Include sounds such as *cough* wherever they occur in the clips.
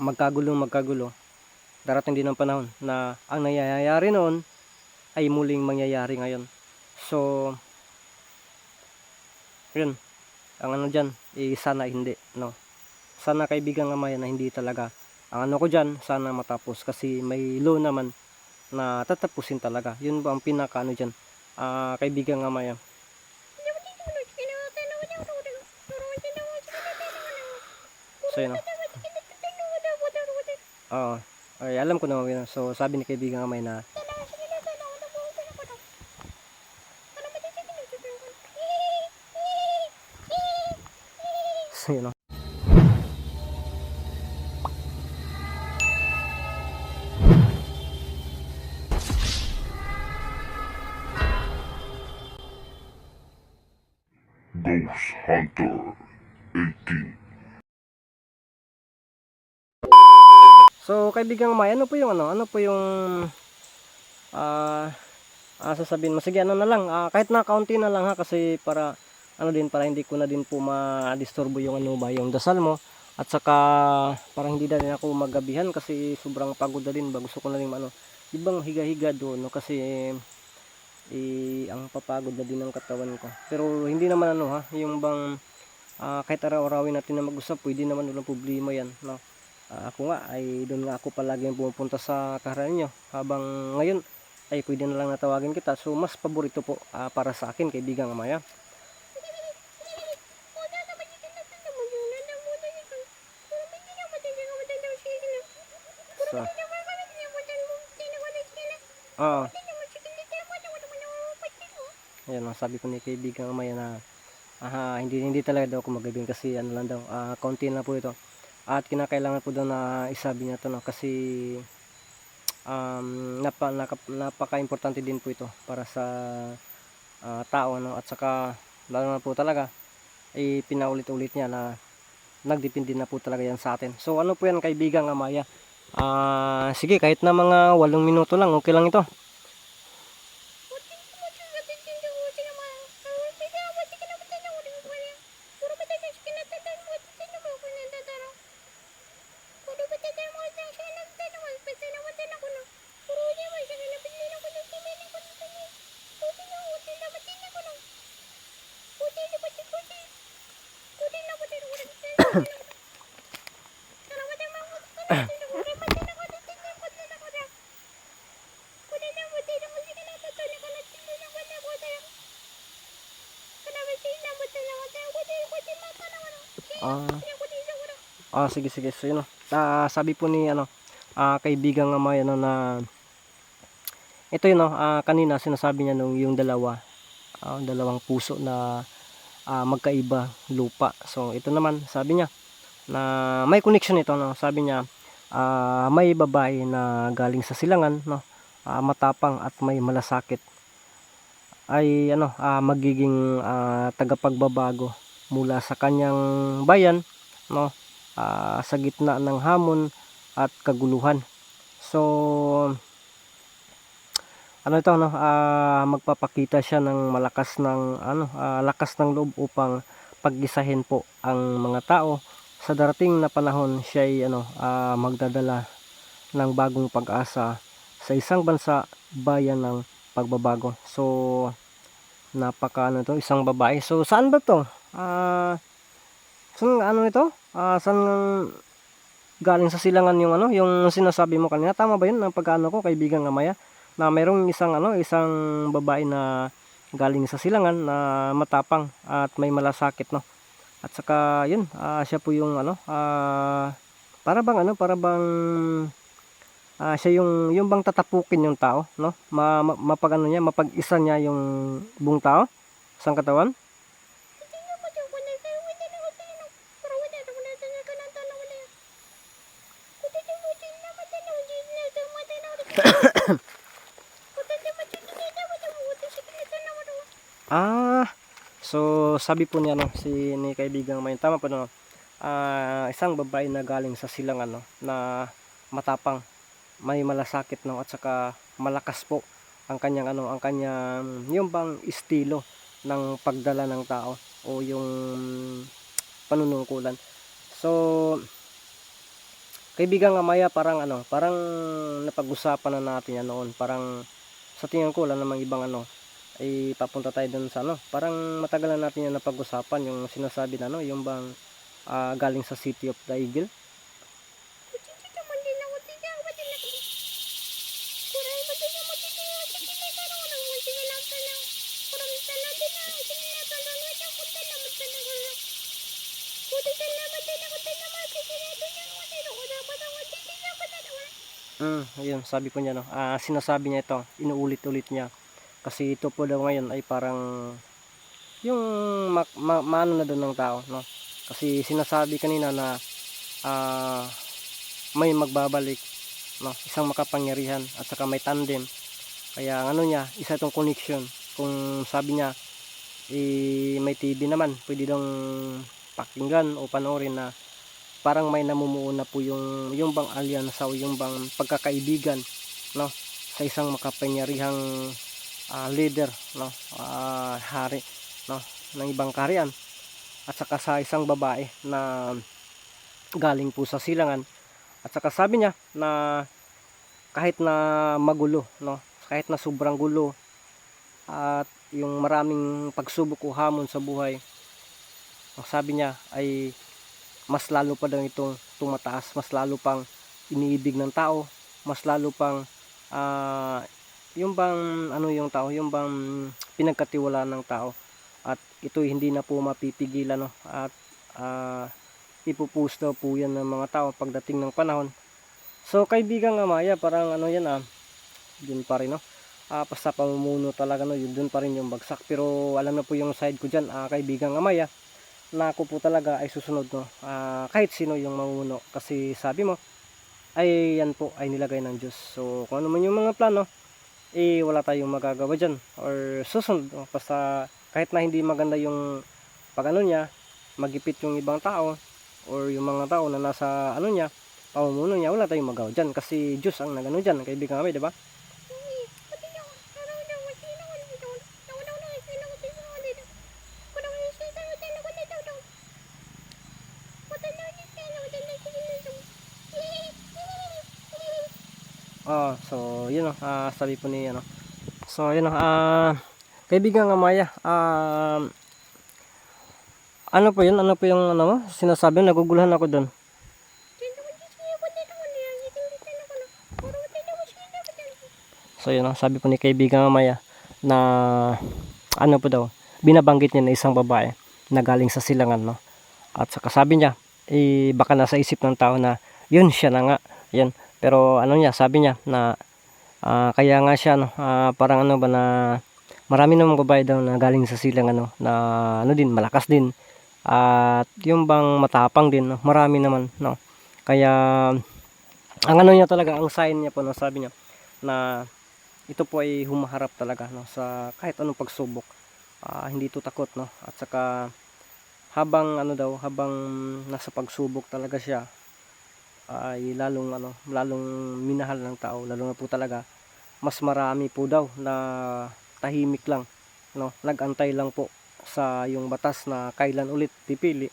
magkagulo magkagulo. Darating din ang panahon na ang nangyayari noon ay muling mangyayari ngayon. So yun. Ang ano dyan eh, sana hindi no? Sana kaibigan nga maya na hindi talaga. Ang ano ko dyan sana matapos. Kasi may law naman na tatapusin talaga. Yun ba ang pinaka ano dyan? Ah kaibigan nga maya. So yun oh. Oo. Ay, alam ko naman yun. So, sabi ni kaibigan nga may na, so, yun, oh. Ghost Hunter 18. So, kaibigan may ano po yung ano? Ano po yung ah ah, sasabihin mo? Sige, ano na lang. ah, kahit na kaunti na lang ha kasi para ano din para hindi ko na din po ma-disturbo yung ano ba yung dasal mo at saka para hindi na rin ako magabihan kasi sobrang pagod na din ba gusto ko na rin ano ibang higa-higa doon no kasi eh, ang papagod na din ng katawan ko pero hindi naman ano ha yung bang ah, kahit araw-arawin natin na mag-usap pwede naman walang problema yan no Ah, ako nga ay doon nga ako palagi pumupunta sa nyo. Habang ngayon ay pwede na lang natawagin kita. So mas paborito po ah, para sa akin kaibigan Amaya so, oo Ayan, sabi ko ni kaibigan Amaya na aha, hindi hindi talaga daw ako magabing kasi ano lang daw, ah, konti na po ito. At kinakailangan po daw na isabi niya to no kasi um, napa, naka- napaka-importante din po ito para sa ah, tao no at saka lalo na po talaga ay pinaulit-ulit niya na nagdepende na po talaga yan sa atin. So ano po yan kaibigan Amaya? Ah, sige kahit na mga walong minuto lang okay lang ito. Ah sige sige. So yun. oh. Ah, sabi po ni ano, ah, kaibigan nga may ano na ito yun oh, ah, kanina sinasabi niya nung yung dalawa, ah, dalawang puso na ah, magkaiba lupa. So ito naman sabi niya na may connection ito no. Sabi niya ah, may babae na galing sa silangan no, ah, matapang at may malasakit ay ano ah, magiging ah, tagapagbabago mula sa kanyang bayan no ah, sa gitna ng hamon at kaguluhan. So ano ito no? Ah, magpapakita siya ng malakas ng ano ah, lakas ng loob upang paggisahin po ang mga tao. Sa darating na panahon siya ay ano ah, magdadala ng bagong pag-asa sa isang bansa bayan ng pagbabago. So napaka ano to isang babae. So saan ba to ah saan ano ito ah saan galing sa silangan yung ano yung sinasabi mo kanina? Tama ba yun? Ang pagkaano ko kaibigan nga maya na mayroong isang ano isang babae na galing sa silangan na matapang at may malasakit no? At saka yun ah, siya po yung ano ah, para bang ano para bang ah, siya yung yung bang tatapukin yung tao no? Ma, ma, mapag ano niya mapag-isa niya yung buong tao sa katawan Ah, so sabi po niya no, si ni kaibigang may tama po no. Ah, isang babae na galing sa silangan no, na matapang, may malasakit no at saka malakas po ang kanyang ano, ang kanyang yung bang estilo ng pagdala ng tao o yung panunungkulan. So kaibigan nga Maya, parang ano, parang napag-usapan na natin yan noon. Parang sa tingin ko wala namang ibang ano, ay papunta tayo dun sa ano. Parang matagal na natin yan napag-usapan yung sinasabi na ano, yung bang ah, galing sa City of the Eagle. Mm, ayun, sabi po niya no. Ah, sinasabi niya ito, inuulit-ulit niya. Kasi ito po daw ngayon ay parang yung ma, ma, maano na doon ng tao, no. Kasi sinasabi kanina na ah, may magbabalik, no, isang makapangyarihan at saka may tandem. Kaya ano niya, isa itong connection. Kung sabi niya eh, may TV naman, pwede dong pakinggan o panoorin na parang may namumuo na po yung yung bang alyansa o yung bang pagkakaibigan no sa isang makapangyarihang ah, leader no? Ah, hari no? Ng ibang kaharian. At saka sa isang babae na galing po sa silangan. At saka sabi niya na kahit na magulo no? Kahit na sobrang gulo at yung maraming pagsubok o hamon sa buhay ang sabi niya ay mas lalo pa daw itong tumataas, mas lalo pang iniibig ng tao, mas lalo pang ah, yung bang ano yung tao, yung bang pinagkatiwalaan ng tao at ito hindi na po mapipigilan no at ah, ipupush daw po yan ng mga tao pagdating ng panahon. So kaibigan nga Maya, parang ano yan ah, yun pa rin no. Ah, basta pamumuno talaga no, yun dun pa rin yung bagsak. Pero alam na po yung side ko dyan, ah, kaibigan nga Maya, na ako po talaga ay susunod no Ah, kahit sino yung mamumuno kasi sabi mo ay yan po ay nilagay ng Diyos so kung ano man yung mga plano eh wala tayong magagawa dyan or susunod no? basta kahit na hindi maganda yung pag ano niya magipit yung ibang tao or yung mga tao na nasa ano niya pamumuno niya wala tayong magawa dyan kasi Diyos ang nagano dyan kaibigan kami di ba Ah, ah, sabi po ni ano. So yun ah kaibigan nga Maya, ah ano po yun? Ano po yung ano mo? Sinasabi naguguluhan ako doon. So yun oh, sabi po ni kaibigan nga Maya na ano po daw, binabanggit niya na isang babae na galing sa silangan no. At saka sabi niya, eh baka nasa isip ng tao na yun siya na nga, yun. Pero ano niya, sabi niya na ah, kaya nga siya no, ah, parang ano ba na marami namang babae daw na galing sa silang ano na ano din malakas din. At yung bang matapang din no, marami naman no. Kaya ang ano niya talaga, ang sign niya po no, sabi niya na ito po ay humaharap talaga no sa kahit anong pagsubok. Ah, hindi ito takot no. At saka habang ano daw, habang nasa pagsubok talaga siya, ay lalong ano, lalong minahal ng tao, lalo na po talaga mas marami po daw na tahimik lang, no, nagantay lang po sa yung batas na kailan ulit pipili.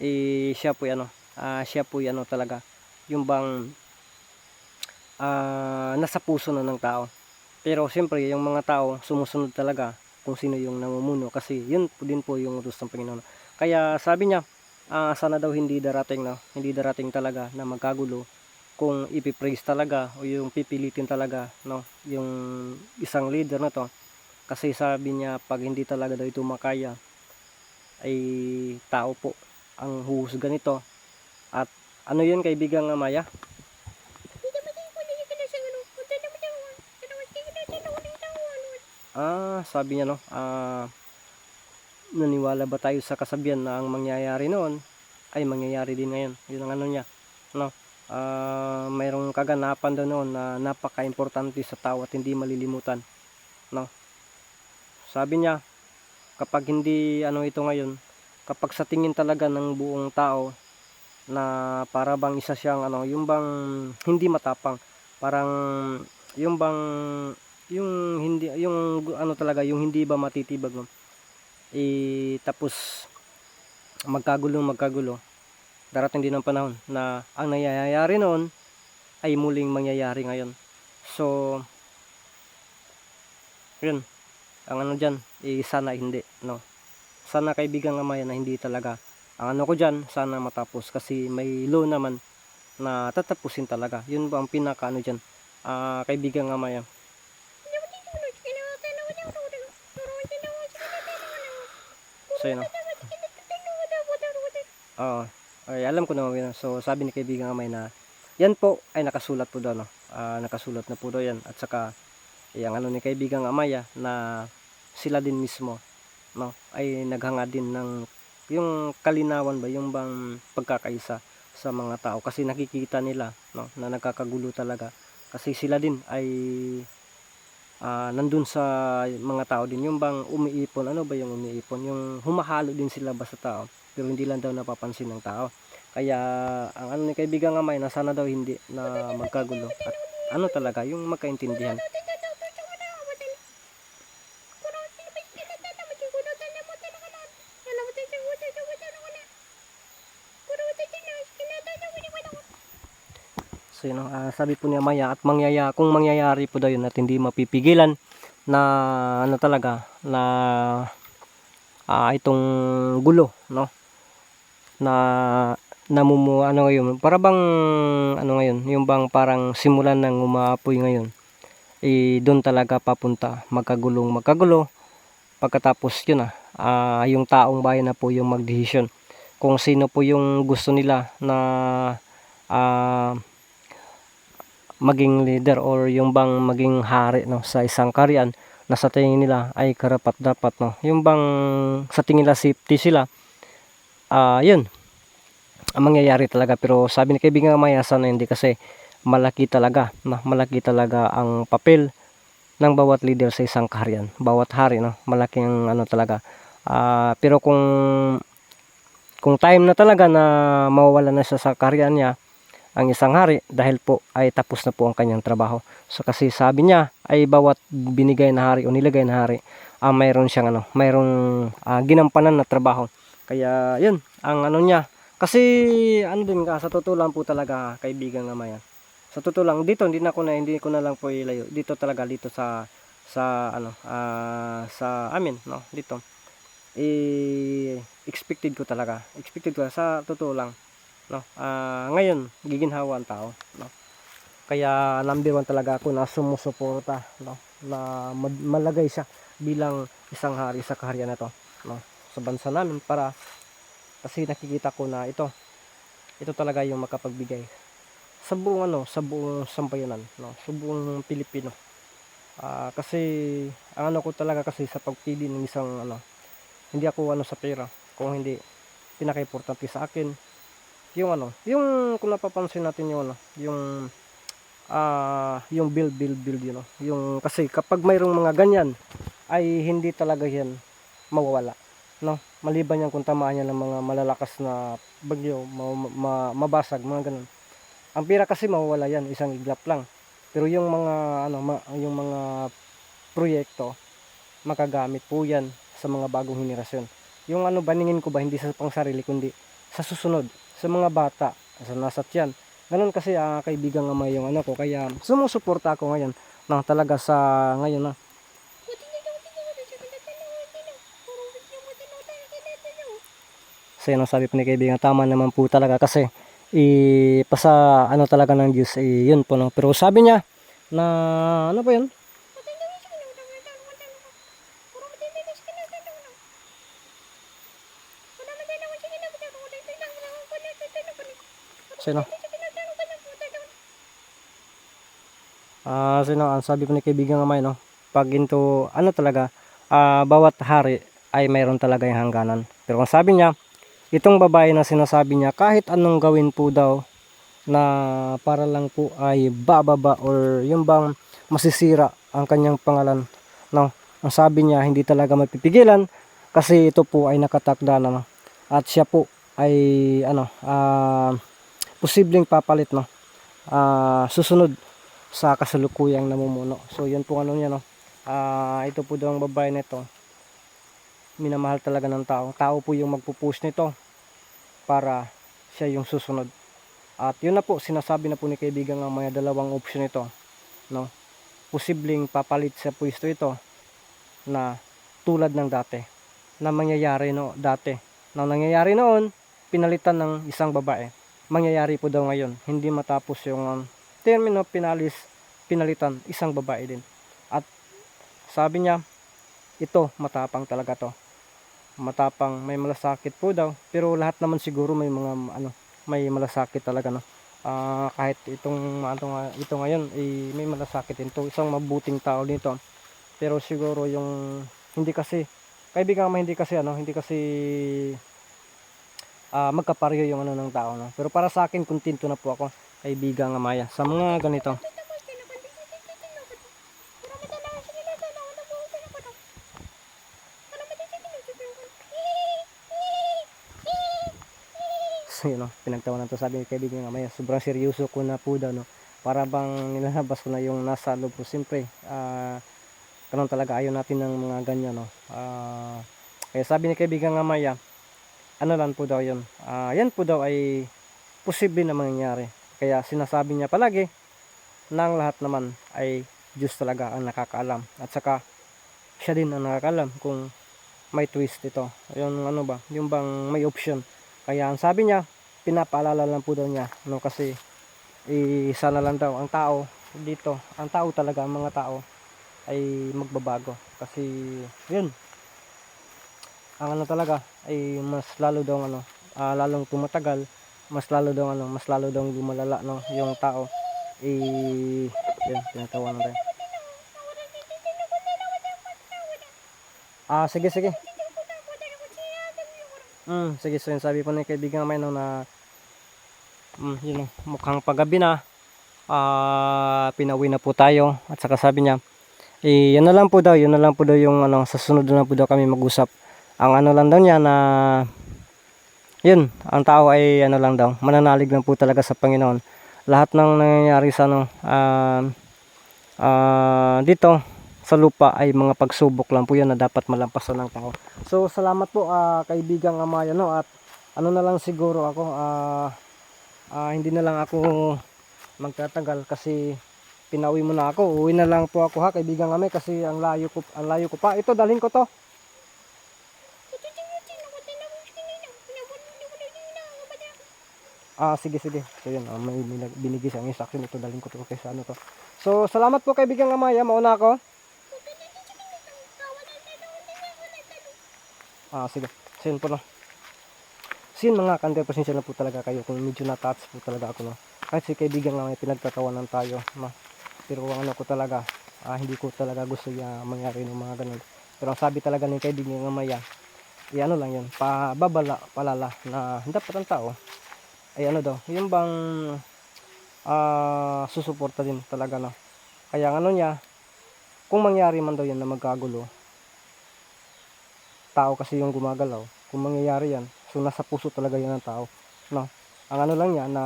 Eh siya po ano, ah, siya po ano talaga, yung bang ah, nasa puso na ng tao. Pero siyempre yung mga tao sumusunod talaga kung sino yung namumuno kasi yun po din po yung utos ng Panginoon. Kaya sabi niya, ah, sana daw hindi darating no, hindi darating talaga na magkagulo kung ipipraise talaga o yung pipilitin talaga no, yung isang leader na to. Kasi sabi niya pag hindi talaga daw ito makaya ay tao po ang huhusga nito. At ano yun kaibigan nga Maya? Ah, sabi niya no, ah, naniwala ba tayo sa kasabihan na ang mangyayari noon ay mangyayari din ngayon. Yun ang ano niya, no. Ah, mayroong kaganapan daw noon na napaka-importante sa tao at hindi malilimutan, no. Sabi niya, kapag hindi ano ito ngayon, kapag sa tingin talaga ng buong tao na para bang isa siyang ano, yung bang hindi matapang, parang yung bang yung hindi yung ano talaga yung hindi ba matitibag no? Eh tapos magkagulo magkagulo darating din ang panahon na ang nangyayari noon ay muling mangyayari ngayon. So, yun. Ang ano dyan, eh, sana hindi, no. Sana kaibigan nga maya na hindi talaga. Ang ano ko dyan, sana matapos kasi may law naman na tatapusin talaga. Yun ba ang pinaka ano dyan, ah, kaibigan nga maya. So yun, no. Oo. Ay, alam ko naman yun. So, sabi ni kaibigan nga may na, yan po ay nakasulat po doon. No? Ah, nakasulat na po doon yan. At saka, yung ano ni kaibigan Amaya na sila din mismo no ay naghanga din ng yung kalinawan ba yung bang pagkakaisa sa mga tao kasi nakikita nila no na nagkakagulo talaga kasi sila din ay ah, nandun sa mga tao din. Yung bang umiipon ano ba yung umiipon? Yung humahalo din sila ba sa tao pero hindi lang daw napapansin ng tao. Kaya ang ano ni kaibigan Amay na sana daw hindi na magkagulo. At ano talaga yung magkaintindihan So yun, ah, sabi po niya Maya at mangyaya, kung mangyayari po daw yun at hindi mapipigilan na ano talaga na ah, itong gulo no? Na namumu ano ngayon para bang ano ngayon yung bang parang simulan ng umaapoy ngayon eh doon talaga papunta magkagulong magkagulo. Pagkatapos yun ah ah, yung taong bayan na po yung magdesisyon kung sino po yung gusto nila na ah maging leader or yung bang maging hari no sa isang karyan na sa tingin nila ay karapat dapat no. Yung bang sa tingin nila safety sila ah yun ang mangyayari talaga. Pero sabi ni kaibigan Maya sana hindi kasi malaki talaga no malaki talaga ang papel ng bawat leader sa isang karyan bawat hari no malaki ang ano talaga. Ah, pero kung kung time na talaga na mawawala na siya sa karyan niya ang isang hari dahil po ay tapos na po ang kanyang trabaho. So kasi sabi niya ay bawat binigay na hari o nilagay na hari ah, mayroon siyang ano, mayroong ah, ginampanan na trabaho. Kaya yun, ang ano niya. Kasi ano din ka, sa totoo lang po talaga kaibigan nga maya. Sa totoo lang, dito hindi na ko na hindi ko na lang po ilayo. Dito talaga dito sa sa ano ah, sa amin no dito eh expected ko talaga expected ko sa totoo lang no? Ah, ngayon giginhawa ang tao no? Kaya number one talaga ako na sumusuporta no? Na malagay siya bilang isang hari sa kaharian na to no? Sa bansa namin para kasi nakikita ko na ito ito talaga yung makapagbigay sa buong ano sa buong sambayanan no? Sa buong Pilipino. Ah, kasi ang ano ko talaga kasi sa pagpili ng isang ano hindi ako ano sa pera kung hindi pinaka-importante sa akin yung ano yung kung napapansin natin yung ano yung ah yung build build build yun know, yung kasi kapag mayroong mga ganyan ay hindi talaga yan mawawala no? Maliban yan kung tamaan yan ng mga malalakas na bagyo ma- ma- mabasag mga ganun. Ang pera kasi mawawala yan isang iglap lang. Pero yung mga ano ma- yung mga proyekto makagamit po yan sa mga bagong henerasyon. Yung ano baningin ko ba hindi sa pangsarili kundi sa susunod sa mga bata sa nasa tiyan. Ganun kasi ah, kaibigan nga may yung ano ko kaya sumusuporta ako ngayon na talaga sa ngayon na. So yun ang sabi po ni kaibigan tama naman po talaga kasi ipasa ano talaga ng Diyos eh, yun po no. Pero sabi niya na ano ba yun? Sino? Ah, sino ang sabi ko ni kaibigan nga may no. Pag into ano talaga ah, bawat hari ay mayroon talaga yung hangganan. Pero kung sabi niya, itong babae na sinasabi niya kahit anong gawin po daw na para lang po ay bababa or yung bang masisira ang kanyang pangalan. No? Ang sabi niya hindi talaga mapipigilan kasi ito po ay nakatakda na at siya po ay ano ah posibleng papalit no ah susunod sa kasalukuyang namumuno so yun po ano niya no ah ito po daw ang babae nito minamahal talaga ng tao tao po yung magpo-push nito para siya yung susunod. At yun na po, sinasabi na po ni kaibigan nga may dalawang option ito. No? Posibleng papalit sa pwesto ito na tulad ng dati na mangyayari no dati. Na nangyayari noon, pinalitan ng isang babae. Mangyayari po daw ngayon, hindi matapos yung um, termino pinalis, pinalitan isang babae din. At sabi niya, ito matapang talaga to. Matapang, may malasakit po daw, pero lahat naman siguro may mga ano, may malasakit talaga no. Ah, kahit itong ano ito ngayon eh, may malasakit din to. Isang mabuting tao nito. Pero siguro yung hindi kasi kaibigan mo hindi kasi ano, hindi kasi ah magkapareho yung ano ng tao no. Pero para sa akin kontento na po ako kaibigan nga Maya sa mga ganito. *laughs* So yun no, pinagtawanan to sabi ni kaibigan nga Maya, sobrang seryoso ko na po daw no. Para bang nilalabas ko na yung nasa loob ko siyempre. Ah ganun talaga ayaw natin ng mga ganyan no. Ah kaya sabi ni kaibigan nga Maya, ano lang po daw yun. Ah yan po daw ay posible na mangyayari. Kaya sinasabi niya palagi na ang lahat naman ay Diyos talaga ang nakakaalam. At saka siya din ang nakakaalam kung may twist ito. Yung ano ba, yung bang may option. Kaya ang sabi niya, pinapaalala lang po daw niya. No, kasi eh, sana lang daw ang tao dito, ang tao talaga, ang mga tao ay magbabago. Kasi yun, ang ano talaga ay mas lalo daw ano, ah, lalong tumatagal, mas lalo daw ano, mas lalo daw lumalala no, yung tao. Eh, yun, tinatawa na tayo. Ah, sige, sige. Mm, sige, so yun, sabi po ng kaibigan may no, na mm, yun, mukhang paggabi na. Ah, pinauwi na po tayo. At saka sabi niya, eh, yan na lang po daw, yun na lang po daw yung ano, sa sunod na po daw kami mag-usap. Ang ano lang daw niya na yun, ang tao ay ano lang daw, mananalig lang po talaga sa Panginoon. Lahat ng nangyayari sa ano, ah, ah, dito sa lupa ay mga pagsubok lang po yan na dapat malampasan ng tao. So salamat po ah, kaibigang Amaya no at ano na lang siguro ako ah, ah, hindi na lang ako magtatagal kasi pinauwi mo na ako. Uwi na lang po ako ha kaibigang Amay kasi ang layo ko ang layo ko pa. Ito dalhin ko to. Ah, sige, sige. So, yun, ah, may binig- binigay siyang instruction. Ito, dalhin ko to kay sa ano to. So, salamat po kaibigang Amaya. Mauna ako. Ah, sige. Yun po. So, yun, mga kante, pasensya na po talaga kayo kung medyo na-touch po talaga ako, no. Kahit si kaibigan nga may pinagtatawanan tayo, no. Pero ang ano ko talaga, ah, hindi ko talaga gusto yung mangyari ng mga ganun. Pero ang sabi talaga ng kaibigan nga Maya, eh, ano lang yun, pababala, palala, na dapat ang tao, ay ano daw, yung bang ah susuporta din talaga no. Kaya ano niya, kung mangyari man daw yan na magkagulo, tao kasi yung gumagalaw, kung mangyayari yan, so nasa puso talaga yan ng tao. No? Ang ano lang niya na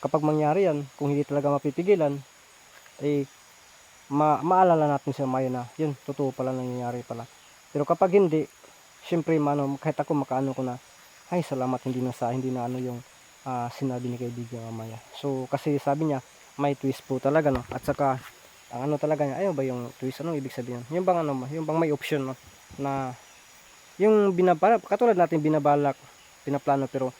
kapag mangyari yan, kung hindi talaga mapipigilan, eh ma maalala natin sa mayo na yun, totoo pala nangyayari pala. Pero kapag hindi, syempre mano, kahit ako makaano ko na, ay salamat hindi na sa hindi na ano yung ah, sinabi ni kaibigan mamaya. So kasi sabi niya may twist po talaga no. At saka ang ano talaga niya, ayaw ba yung twist anong ibig sabihin? Yung bang ano, yung bang may option no na yung binabala katulad natin binabalak, pinaplano pero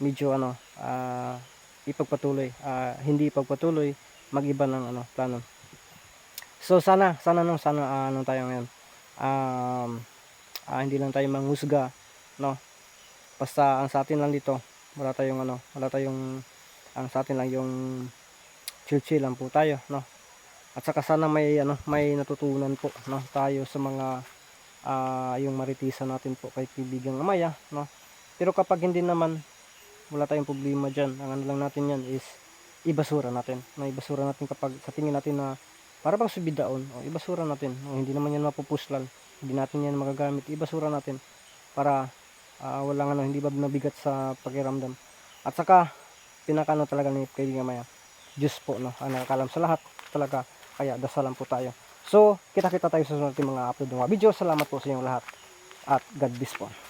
medyo ano ah, ipagpatuloy, ah, hindi ipagpatuloy, magiba ng ano plano. So sana sana no sana ah, ano tayo ngayon. Um, ah, hindi lang tayo manghusga no basta ang sa atin lang dito wala tayong ano wala tayong ang sa atin lang yung chill chill lang po tayo no? At saka sana may ano may natutunan po no tayo sa mga ah, yung maritisan natin po kay kaibigang Amaya no? Pero kapag hindi naman wala tayong problema diyan ang ano lang natin yan is ibasura natin no? Ibasura natin kapag sa tingin natin na para bang subidaon o ibasura natin. O hindi naman yan mapupuslan hindi natin yan magagamit ibasura natin para ah, walang ano, hindi ba nabigat sa pakiramdam. At saka, pinakano talaga ni kaibigan Maya, Diyos po, no, ang nakakalam sa lahat talaga. Kaya dasalan po tayo. So, kita-kita tayo sa sunod mga upload ng mga video. Salamat po sa inyong lahat. At God bless po.